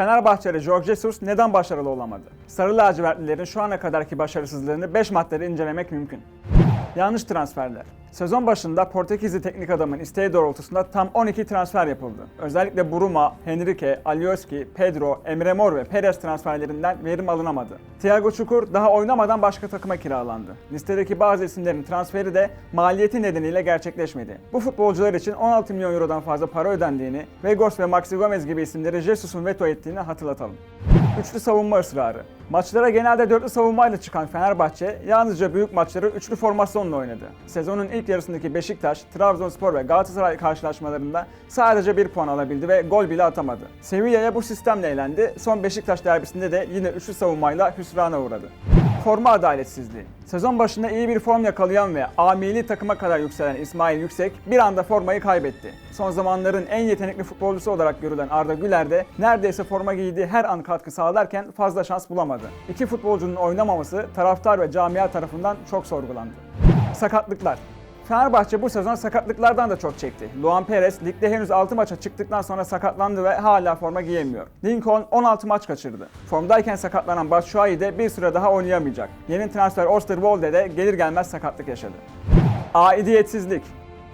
Fenerbahçeli Jorge Jesus neden başarılı olamadı? Sarı lacivertlilerin şu ana kadarki başarısızlığını 5 maddede incelemek mümkün. Yanlış transferler. Sezon başında Portekizli teknik adamın isteği doğrultusunda tam 12 transfer yapıldı. Özellikle Buruma, Henrique, Alioski, Pedro, Emre Mor ve Perez transferlerinden verim alınamadı. Thiago Çukur daha oynamadan başka takıma kiralandı. Listedeki bazı isimlerin transferi de maliyeti nedeniyle gerçekleşmedi. Bu futbolcular için 16 milyon eurodan fazla para ödendiğini, Vegos ve Maxi Gomez gibi isimleri Jesus'un veto ettiğini hatırlatalım. Üçlü savunma ısrarı. Maçlara genelde dörtlü savunmayla çıkan Fenerbahçe yalnızca büyük maçları üçlü formasyonla oynadı. Sezonun ilk yarısındaki Beşiktaş, Trabzonspor ve Galatasaray karşılaşmalarında sadece bir puan alabildi ve gol bile atamadı. Sevilla'ya bu sistemle elendi. Son Beşiktaş derbisinde de yine üçlü savunmayla hüsrana uğradı. Forma adaletsizliği. Sezon başında iyi bir form yakalayan ve A takıma kadar yükselen İsmail Yüksek bir anda formayı kaybetti. Son zamanların en yetenekli futbolcusu olarak görülen Arda Güler de neredeyse forma giydiği her an katkı sağlarken fazla şans bulamadı. İki futbolcunun oynamaması taraftar ve camia tarafından çok sorgulandı. Sakatlıklar. Fenerbahçe bu sezon sakatlıklardan da çok çekti. Luan Perez ligde henüz 6 maça çıktıktan sonra sakatlandı ve hala forma giyemiyor. Lincoln 16 maç kaçırdı. Formdayken sakatlanan Batshuayi de bir süre daha oynayamayacak. Yeni transfer Osterwolde de gelir gelmez sakatlık yaşadı. Aidiyetsizlik.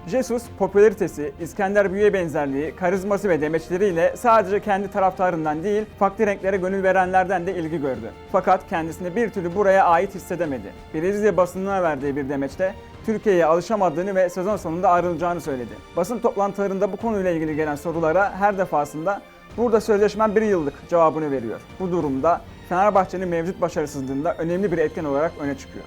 Jesus popülaritesi, İskender Büyü'ye benzerliği, karizması ve demeçleriyle sadece kendi taraftarından değil, farklı renklere gönül verenlerden de ilgi gördü. Fakat kendisini bir türlü buraya ait hissedemedi. Brezilya basınına verdiği bir demeçte Türkiye'ye alışamadığını ve sezon sonunda ayrılacağını söyledi. Basın toplantılarında bu konuyla ilgili gelen sorulara her defasında burada sözleşmem bir yıllık cevabını veriyor. Bu durumda Fenerbahçe'nin mevcut başarısızlığında önemli bir etken olarak öne çıkıyor.